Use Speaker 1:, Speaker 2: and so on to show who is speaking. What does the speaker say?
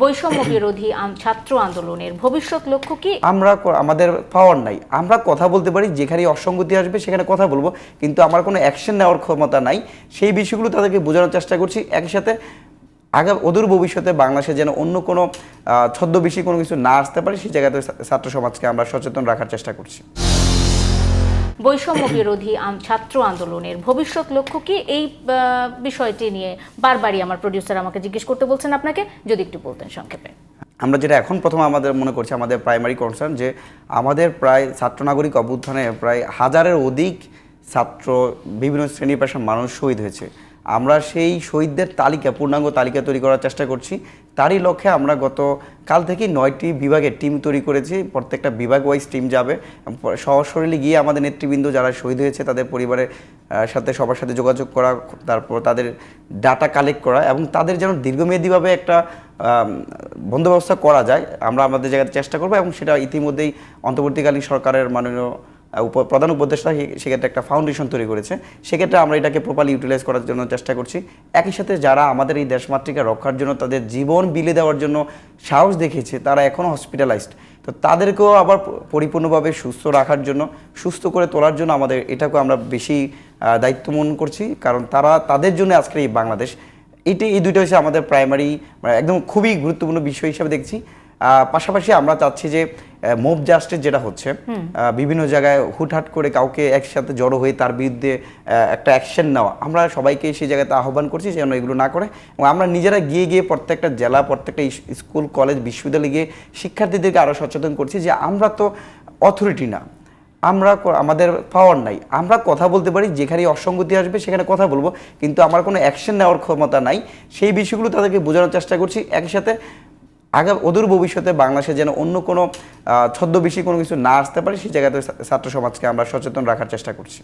Speaker 1: বৈষম্য বিরোধী ছাত্র আন্দোলনের ভবিষ্যৎ লক্ষ্য কি?
Speaker 2: আমরা আমাদের পাওয়ার নাই। আমরা কথা বলতে পারি যেখানে অসঙ্গতি আসবে সেখানে কথা বলব, কিন্তু আমার কোনো অ্যাকশন নেওয়ার ক্ষমতা নাই। সেই বিষয়গুলো তাদেরকে বোঝানোর চেষ্টা করছি। একই সাথে আগাম অদূর ভবিষ্যতে বাংলাদেশে যেন অন্য কোনো ছদ্মবেশী কোনো কিছু না আসতে পারে, সেই জায়গাতে ছাত্র সমাজকে আমরা সচেতন রাখার চেষ্টা করছি।
Speaker 1: বৈষম্য বিরোধী ছাত্র আন্দোলনের ভবিষ্যৎ লক্ষ্য কি? এই বিষয়টি নিয়ে বারবারই আমার প্রডিউসার আমাকে জিজ্ঞেস করতে বলছেন আপনাকে। যদি একটু বলতেন সংক্ষেপে।
Speaker 2: আমরা যেটা এখন প্রথমে আমাদের মনে করছি, আমাদের প্রাইমারি কনসার্ন যে আমাদের প্রায় ছাত্র নাগরিক অভ্যুত্থানে প্রায় হাজারের অধিক ছাত্র বিভিন্ন শ্রেণি পেশার মানুষ শহীদ হয়েছে। আমরা সেই শহীদদের তালিকা, পূর্ণাঙ্গ তালিকা তৈরি করার চেষ্টা করছি। তারই লক্ষ্যে আমরা গত, কাল থেকে নয়টি বিভাগের টিম তৈরি করেছি। প্রত্যেকটা বিভাগ ওয়াইজ টিম যাবে সশরীরে গিয়ে আমাদের নেতৃবৃন্দ যারা শহীদ হয়েছে, তাদের পরিবারের সাথে সবার সাথে যোগাযোগ করা, তারপর তাদের ডাটা কালেক্ট করা এবং তাদের যেন দীর্ঘমেয়াদীভাবে একটা বন্দোবস্ত করা যায়, আমরা আমাদের জায়গাতে চেষ্টা করব এবং সেটা ইতিমধ্যেই অন্তর্বর্তীকালীন সরকারের মাননীয় প্রধান উপদেষ্টা সেক্ষেত্রে একটা ফাউন্ডেশন তৈরি করেছে। সেক্ষেত্রে আমরা এটাকে প্রপারলি ইউটিলাইজ করার জন্য চেষ্টা করছি। একই সাথে যারা আমাদের এই দেশমাতৃকা রক্ষার জন্য তাদের জীবন বিলে দেওয়ার জন্য সাহস দেখিয়েছে, তারা এখনও হসপিটালাইজড তো তাদেরকেও আবার পরিপূর্ণভাবে সুস্থ রাখার জন্য, সুস্থ করে তোলার জন্য আমাদের এটাকে আমরা বেশি দায়িত্ব মনে করছি। কারণ তারা, তাদের জন্য আজকে এই বাংলাদেশ, এটি, এই দুইটা হচ্ছে আমাদের প্রাইমারি একদম খুবই গুরুত্বপূর্ণ বিষয় হিসাবে দেখছি। পাশাপাশি আমরা চাচ্ছি যে মোব জাস্টিস যেটা হচ্ছে বিভিন্ন জায়গায় হুটহাট করে কাউকে একসাথে জড়ো হয়ে তার বিরুদ্ধে একটা অ্যাকশন নেওয়া। আমরা সবাইকে সেই জায়গাতে আহ্বান করছি যেন এগুলো না করে এবং আমরা নিজেরা গিয়ে গিয়ে প্রত্যেকটা জেলা প্রত্যেকটা স্কুল কলেজ বিশ্ববিদ্যালয়ে গিয়ে শিক্ষার্থীদেরকে আরও সচেতন করছি যে আমরা তো অথরিটি না। আমরা আমাদের পাওয়ার নাই। আমরা কথা বলতে পারি যেখানে অসঙ্গতি আসবে সেখানে কথা বলব কিন্তু আমার কোনো অ্যাকশন নেওয়ার ক্ষমতা নাই। সেই বিষয়গুলো তাদেরকে বোঝানোর চেষ্টা করছি। একই সাথে আগাম অদূর ভবিষ্যতে বাংলাদেশে যেন অন্য কোনো ছদ্মবেশি কোনো কিছু না আসতে পারে, সেই জায়গাতে ছাত্র সমাজকে আমরা সচেতন রাখার চেষ্টা করছি।